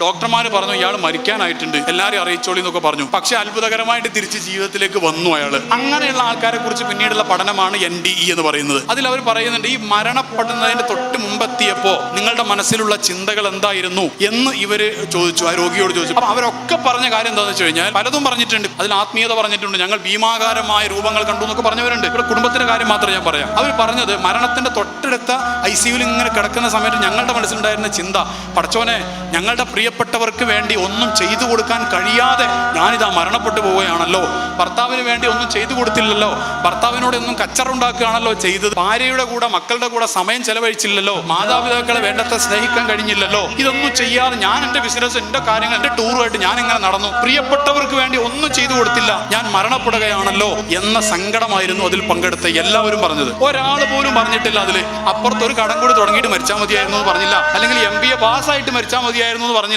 ഡോക്ടർമാർ പറഞ്ഞു ഇയാൾ മരിക്കാനായിട്ടുണ്ട്. എല്ലാവരും അറിയിച്ചോളി എന്നൊക്കെ പറഞ്ഞു. പക്ഷെ അത്ഭുതകരമായിട്ട് തിരിച്ച് ജീവിതത്തിലേക്ക് വന്നു അയാൾ അങ്ങനെയുള്ള ആൾക്കാരെ കുറിച്ച് പിന്നീടുള്ള പഠനമാണ് എൻ ഡി ഇ എന്ന് പറയുന്നത്. അതിൽ അവർ പറയുന്നുണ്ട് ഈ മരണപ്പെടുന്നതിന്റെ തൊട്ട് മുമ്പെത്തിയപ്പോ നിങ്ങളുടെ മനസ്സിലുള്ള ചിന്തകൾ എന്തായിരുന്നു? എന്ന് ഇവർ ചോദിച്ചു ആ രോഗിയോട് ചോദിച്ചു. അപ്പൊ അവരൊക്കെ പറഞ്ഞ കാര്യം എന്താണെന്ന് വെച്ച് കഴിഞ്ഞാൽ പലതും പറഞ്ഞിട്ടുണ്ട്. അതിൽ ആത്മീയത പറഞ്ഞിട്ടുണ്ട്. ഞങ്ങൾ ഭീമാകാരമായ രൂപങ്ങൾ കണ്ടു എന്നൊക്കെ പറഞ്ഞവരുണ്ട്. ഇവിടെ കുടുംബത്തിന്റെ കാര്യം മാത്രം ഞാൻ പറയാം. അവർ പറഞ്ഞത് മരണത്തിന്റെ തൊട്ടടുത്ത ഐ സിയുവിൽ ഇങ്ങനെ കിടക്കുന്ന സമയത്ത് ഞങ്ങളുടെ മനസ്സിലുണ്ടായിരുന്ന ചിന്ത പടച്ചോനെ ഞങ്ങളുടെ പ്രിയപ്പെട്ടവർക്ക് വേണ്ടി ഒന്നും ചെയ്തു കൊടുക്കാൻ കഴിയാതെ ഞാനിതാ മരണപ്പെട്ടു പോവുകയാണല്ലോ. ഭർത്താവിന് വേണ്ടി ഒന്നും ചെയ്തു കൊടുത്തില്ലല്ലോ. ഭർത്താവിനോട് ഒന്നും കച്ചറുണ്ടാക്കുകയാണല്ലോ ചെയ്തത്. ഭാര്യയുടെ കൂടെ മക്കളുടെ കൂടെ സമയം ചെലവഴിച്ചില്ലല്ലോ. മാതാപിതാക്കളെ വേണ്ടത്ര സ്നേഹിക്കാൻ കഴിഞ്ഞില്ലല്ലോ. ഇതൊന്നും ചെയ്യാതെ ഞാൻ എന്റെ ബിസിനസ് എന്റെ കാര്യങ്ങൾ എന്റെ ടൂറുമായിട്ട് ഞാൻ ഇങ്ങനെ നടന്നു. പ്രിയപ്പെട്ടവർക്ക് വേണ്ടി ഒന്നും ചെയ്തു കൊടുത്തില്ല. ഞാൻ മരണപ്പെടുകയാണല്ലോ എന്ന സങ്കടമായിരുന്നു അതിൽ പങ്കെടുത്ത എല്ലാവരും പറഞ്ഞത്. ഒരാൾ പോലും പറഞ്ഞിട്ടില്ല അതിൽ അപ്പുറത്ത് ഒരു കടം കൂടി തുടങ്ങിയിട്ട് മരിച്ചാൽ മതിയായിരുന്നു എന്ന് പറഞ്ഞില്ല. അല്ലെങ്കിൽ എം ബി എ പാസ്സായിട്ട് മരിച്ചാൽ മതിയായിരുന്നു എന്ന് പറഞ്ഞില്ല.